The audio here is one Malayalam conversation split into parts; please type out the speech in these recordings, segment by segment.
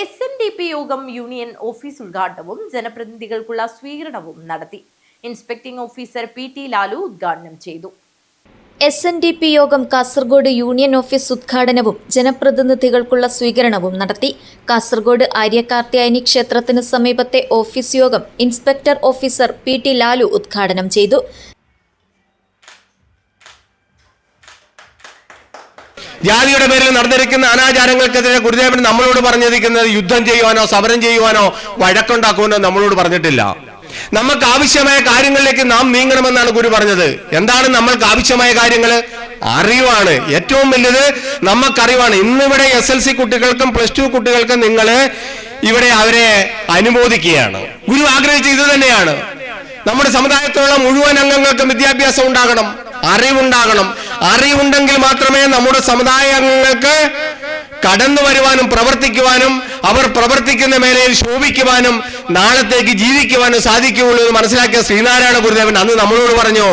എസ് എൻ ഡി പി യോഗം യൂണിയൻ ഓഫീസ് ഉദ്ഘാടനവും ജനപ്രതിനിധികൾക്കുള്ള സ്വീകരണവും നടത്തി. Inspecting officer P T Lalu ഉദ്ഘാടനം ചെയ്തു. എസ് എൻ ഡി പി യോഗം കാസർഗോഡ് യൂണിയൻ ഓഫീസ് ഉദ്ഘാടനവും ജനപ്രതിനിധികൾക്കുള്ള സ്വീകരണവും നടത്തി. കാസർഗോഡ് ആര്യകാർത്തിയായനി ക്ഷേത്രത്തിന് സമീപത്തെ ഓഫീസ് യോഗം inspector officer P T Lalu ഉദ്ഘാടനം ചെയ്തു. ജാതിയുടെ പേരിൽ നടന്നിരിക്കുന്ന അനാചാരങ്ങൾക്കെതിരെ ഗുരുദേവൻ നമ്മളോട് പറഞ്ഞിരിക്കുന്നത് യുദ്ധം ചെയ്യുവാനോ സമരം ചെയ്യുവാനോ വഴക്കുണ്ടാക്കുവാനോ നമ്മളോട് പറഞ്ഞിട്ടില്ല. നമുക്ക് ആവശ്യമായ കാര്യങ്ങളിലേക്ക് നാം നീങ്ങണമെന്നാണ് ഗുരു പറഞ്ഞത്. എന്താണ് നമ്മൾക്ക് ആവശ്യമായ കാര്യങ്ങൾ? അറിവാണ്. ഏറ്റവും വലുത് നമുക്കറിവാണ്. ഇന്നിവിടെ എസ് എൽ സി കുട്ടികൾക്കും പ്ലസ് ടു കുട്ടികൾക്കും നിങ്ങൾ ഇവിടെ അവരെ അനുമോദിക്കുകയാണ്. ഗുരു ആഗ്രഹിച്ച ഇത് തന്നെയാണ്. നമ്മുടെ സമുദായത്തിലുള്ള മുഴുവൻ അംഗങ്ങൾക്കും വിദ്യാഭ്യാസം ഉണ്ടാകണം അറിവുണ്ടാകണം. അറിവുണ്ടെങ്കിൽ മാത്രമേ നമ്മുടെ സമുദായ അംഗങ്ങൾക്ക് കടന്നു വരുവാനും പ്രവർത്തിക്കുവാനും അവർ പ്രവർത്തിക്കുന്ന മേലയിൽ ശോഭിക്കുവാനും നാളത്തേക്ക് ജീവിക്കുവാനും സാധിക്കുകയുള്ളൂ എന്ന് മനസ്സിലാക്കിയ ശ്രീനാരായണ ഗുരുദേവൻ അന്ന് നമ്മളോട് പറഞ്ഞു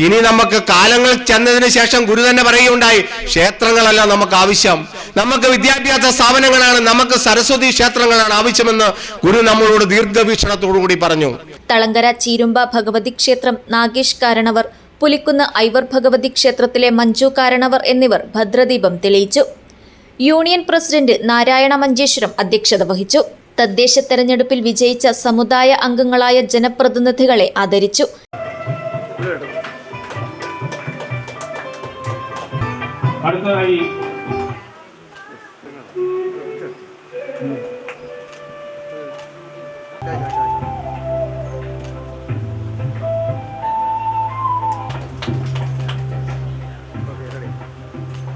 ഇനി നമുക്ക് കാലങ്ങൾ ചെന്നതിന് ശേഷം ഗുരു തന്നെ പറയുകയുണ്ടായി. ക്ഷേത്രങ്ങളല്ല നമുക്ക് ആവശ്യം. നമുക്ക് വിദ്യാഭ്യാസ സ്ഥാപനങ്ങളാണ് നമുക്ക് സരസ്വതി ക്ഷേത്രങ്ങളാണ് ആവശ്യമെന്ന് ഗുരു നമ്മളോട് ദീർഘവീക്ഷണത്തോടു കൂടി പറഞ്ഞു. തളങ്കര ചീരുമ്പ ഭഗവതി ക്ഷേത്രം നാഗേഷ് കാരണവർ പുലിക്കുന്ന് ഐവർ ഭഗവതി ക്ഷേത്രത്തിലെ മഞ്ജു കാരണവർ എന്നിവർ ഭദ്രദീപം തെളിയിച്ചു. യൂണിയൻ പ്രസിഡന്റ് നാരായണ മഞ്ചേശ്വരം അധ്യക്ഷത വഹിച്ചു. തദ്ദേശ തെരഞ്ഞെടുപ്പിൽ വിജയിച്ച സമുദായ അംഗങ്ങളായ ജനപ്രതിനിധികളെ ആദരിച്ചു. അടുത്തതായി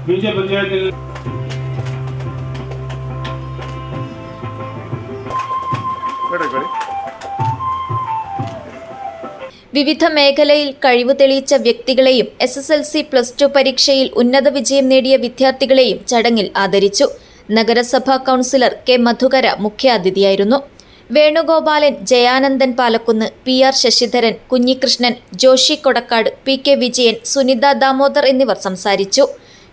പഞ്ചായത്തിൽ. വിവിധ മേഖലയിൽ കഴിവ് തെളിയിച്ച വ്യക്തികളെയും S S L C plus two പരീക്ഷയിൽ ഉന്നത വിജയം നേടിയ വിദ്യാർത്ഥികളെയും ചടങ്ങിൽ ആദരിച്ചു. നഗരസഭാ councillor K Madhukara മുഖ്യാതിഥിയായിരുന്നു. Venugopalan Jayanandan Palakkunnu P R Sasidharan Kunhikrishnan Joshy Kodakkad P K Vijayan Sunitha Damodar എന്നിവർ സംസാരിച്ചു.